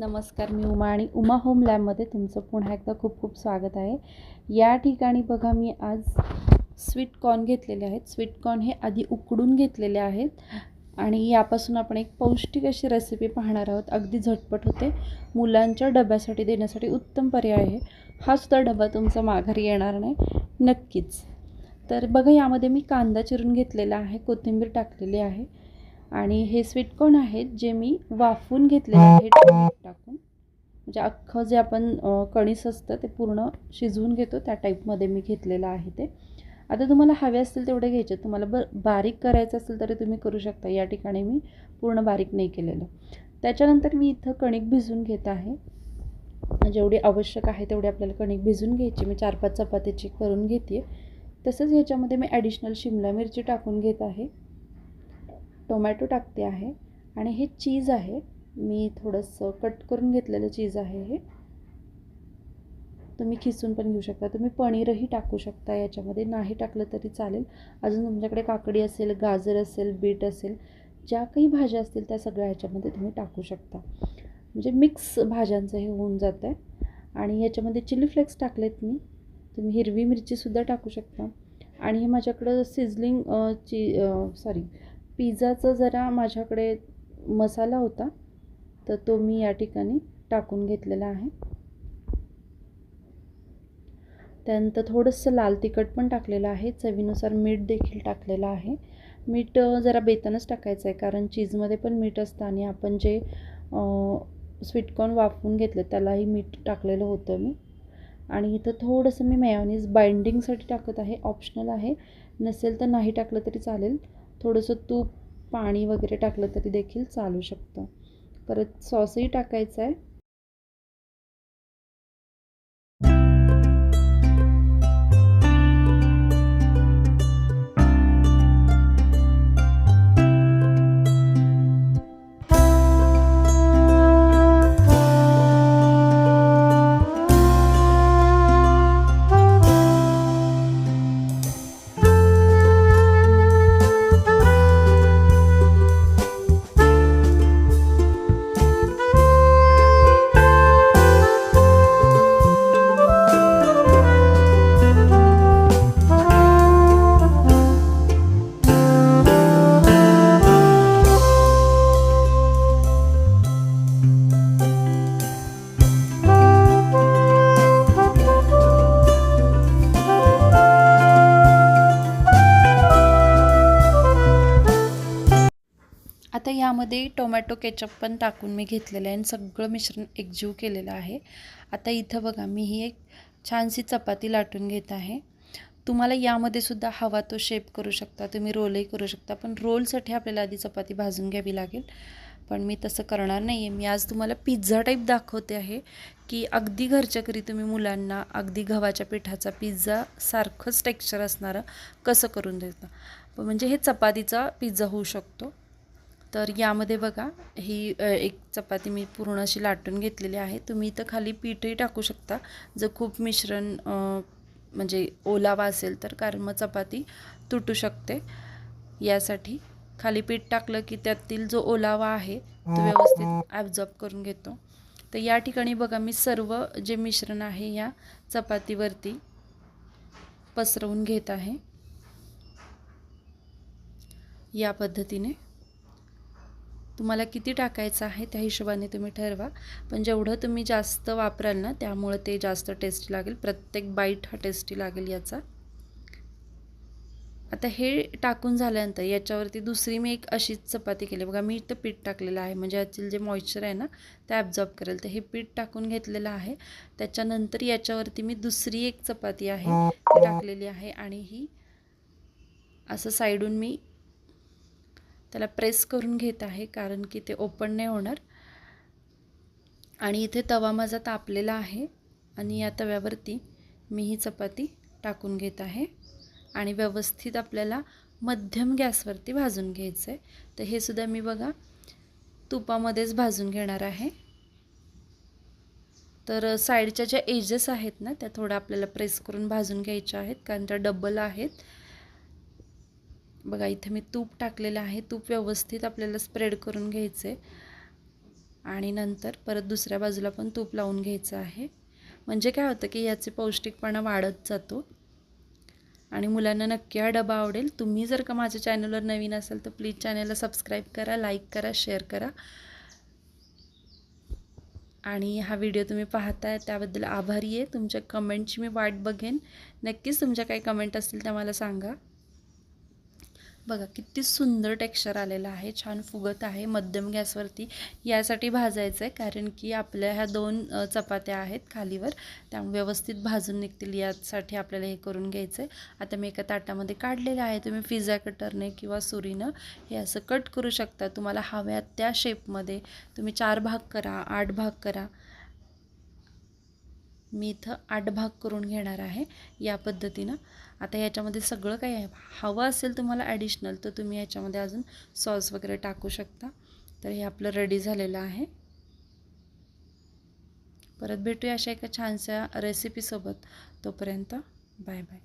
नमस्कार मी उमा आणि उमा होम लॅबमध्ये तुमचं पुन्हा एकदा खूप खूप स्वागत आहे. या ठिकाणी बघा मी आज स्वीट कॉर्न घेतलेले आहेत. स्वीट कॉर्न हे आधी उकडून घेतलेले आहेत आणि यापासून आपण एक पौष्टिक अशी रेसिपी पाहणार आहोत. अगदी झटपट होते. मुलांच्या डब्यासाठी देण्यासाठी उत्तम पर्याय आहे. हा सुद्धा डबा तुमचा माघारी येणार नाही. नक्कीच. तर बघा यामध्ये मी कांदा चिरून घेतलेला आहे. कोथिंबीर टाकलेली आहे. आणि हे स्वीटकॉर्न आहेत जे मी वाफवून घेतलेले आहेत टाकून. म्हणजे अख्खं जे आपण कणीस असतं ते पूर्ण शिजवून घेतो त्या टाईपमध्ये मी घेतलेलं आहे ते. आता तुम्हाला हवे असतील तेवढे घ्यायचे. तुम्हाला ब बारीक करायचं असेल तरी तुम्ही करू शकता. या ठिकाणी मी पूर्ण बारीक नाही केलेलं. त्याच्यानंतर मी इथं कणिक भिजून घेत आहे. जेवढी आवश्यक आहे तेवढी आपल्याला कणिक भिजून घ्यायची. मी चार पाच चपातीची करून घेते तसंच ह्याच्यामध्ये मी ॲडिशनल शिमला मिरची टाकून घेत आहे. टोमॅटो टाकते आहे आणि हे चीज आहे. मी थोडंसं कट करून घेतलेलं चीज आहे हे. तुम्ही खिसून पण घेऊ शकता. तुम्ही पनीरही टाकू शकता याच्यामध्ये. नाही टाकलं तरी चालेल. अजून तुमच्याकडे काकडी असेल गाजर असेल बीट असेल ज्या काही भाज्या असतील त्या सगळ्या ह्याच्यामध्ये तुम्ही टाकू शकता. म्हणजे मिक्स भाज्यांचं हे होऊन जातं आहे आणि याच्यामध्ये चिली फ्लेक्स टाकलेत मी. तुम्ही हिरवी मिरचीसुद्धा टाकू शकता. आणि हे माझ्याकडं सिझलिंग ची सॉरी पिझ्झाचा जरा माझ्याकडे मसाला होता तर तो मी या ठिकाणी टाकून घेतलेला आहे. त्यानंतर थोडंसं लाल तिखट पण टाकलेलं आहे चवीनुसार मीठ देखील टाकलेलं आहे. मीठ जरा बेतानच टाकायचं आहे कारण चीजमध्ये पण मीठ असतं आणि आपण जे स्वीटकॉर्न वाफवून घेतलं त्यालाही मीठ टाकलेलं होतं मी. आणि इथं थोडंसं मी मेयोनीज बाइंडिंगसाठी टाकत आहे ऑप्शनल आहे. नसेल तर नाही टाकलं तरी चालेल. थोडंसं तूप पाणी वगैरे टाकलं तरी देखील चालू शकतं. परत सॉसही टाकायचं आहे. यामध्ये टोमॅटो केचप पण टाकून मी घेतलेलं आहे आणि सगळं मिश्रण एकजीव केलेलं आहे. आता इथं बघा मी ही एक छानशी चपाती लाटून घेत आहे. तुम्हाला यामध्ये सुद्धा हवा तो शेप करू शकता तुम्ही रोलही करू शकता पण रोलसाठी आपल्याला आधी चपाती भाजून घ्यावी लागेल. पण मी तसं करणार नाही आहे मी आज तुम्हाला पिझ्झा टाईप दाखवते आहे की अगदी घरच्या घरी तुम्ही मुलांना अगदी गव्हाच्या पिठाचा पिझ्झा सारखंच टेक्स्चर असणारं कसं करून देता. म्हणजे हे चपातीचा पिझ्झा होऊ शकतो. तर यामध्ये बघा ही एक चपाती मी पूर्ण अशी लाटून घेतलेली आहे. तुम्ही इथं खाली पीठही टाकू शकता. जर खूप मिश्रण म्हणजे ओलावा असेल तर कारण मग चपाती तुटू शकते. यासाठी खाली पीठ टाकलं की त्यातील जो ओलावा आहे तो व्यवस्थित ॲब्झॉर्ब करून घेतो. तर या ठिकाणी बघा मी सर्व जे मिश्रण आहे या चपातीवरती पसरवून घेत आहे. या पद्धतीने तुम्हाला किती टाकायचं आहे त्या हिशोबाने तुम्ही ठरवा. पण जेवढं तुम्ही जास्त वापराल ना त्यामुळं ते जास्त टेस्टी लागेल. प्रत्येक बाईट हा टेस्टी लागेल याचा. आता हे टाकून झाल्यानंतर याच्यावरती दुसरी मी एक अशीच चपाती केली. बघा मी इथं पीठ टाकलेलं आहे. म्हणजे यातील जे मॉइश्चर आहे ना ते ॲब्झॉर्ब करेल. तर हे पीठ टाकून घेतलेलं आहे. त्याच्यानंतर याच्यावरती मी दुसरी एक चपाती आहे. ती टाकलेली आहे. आणि ही असं साईडून मी त्याला प्रेस करून घेत आहे कारण की ते ओपन नाही होणार. आणि इथे तवा माझा तापलेला आहे आणि या तव्यावरती मी ही चपाती टाकून घेत आहे. आणि व्यवस्थित आपल्याला मध्यम गॅसवरती भाजून घ्यायचं आहे तर हे सुद्धा मी बघा तुपामध्येच भाजून घेणार आहे. तर साईडच्या ज्या एजेस आहेत ना त्या थोड्या आपल्याला प्रेस करून भाजून घ्यायच्या आहेत कारण त्या डबल आहेत. बघा इथे मी तूप टाकलेलं आहे. तूप व्यवस्थित आपल्याला स्प्रेड करून घ्यायचं आहे आणि नंतर परत दुसऱ्या बाजूला पण तूप लावून घ्यायचं आहे. म्हणजे काय होतं की याचे पौष्टिकपणा वाढत जातो. आणि मुलांना नक्की हा डबा आवडेल. तुम्ही जर का माझ्या चॅनलवर नवीन असाल तर प्लीज चॅनलला सबस्क्राईब करा लाईक करा शेअर करा. आणि हा व्हिडिओ तुम्ही पाहताय त्याबद्दल आभारी आहे. तुमच्या कमेंटची मी वाट बघेन. नक्कीच तुमच्या काही कमेंट असतील त्या मला सांगा. बघा किती सुंदर टेक्स्चर आलेलं आहे छान फुगत आहे मध्यम गॅसवरती. यासाठी भाजायचं आहे कारण की आपल्या ह्या दोन चपात्या आहेत खालीवर. त्यामुळे व्यवस्थित भाजून निघतील यासाठी आपल्याला हे करून घ्यायचं आहे आता मी एका ताटामध्ये काढलेलं आहे. तुम्ही पिझ्झा कटरने किंवा सुरीनं हे असं कट करू शकता. तुम्हाला हव्या त्या शेपमध्ये तुम्ही चार भाग करा आठ भाग करा. मी इथं आठ भाग करून घेणार आहे या पद्धतीनं. आता याच्यामध्ये सगळं काही आहे. हवं असेल तुम्हाला ॲडिशनल तर तुम्ही याच्यामध्ये अजून सॉस वगैरे टाकू शकता. तर हे आपलं रेडी झालेलं आहे. परत भेटूया अशा एका छानशा रेसिपीसोबत तोपर्यंत बाय बाय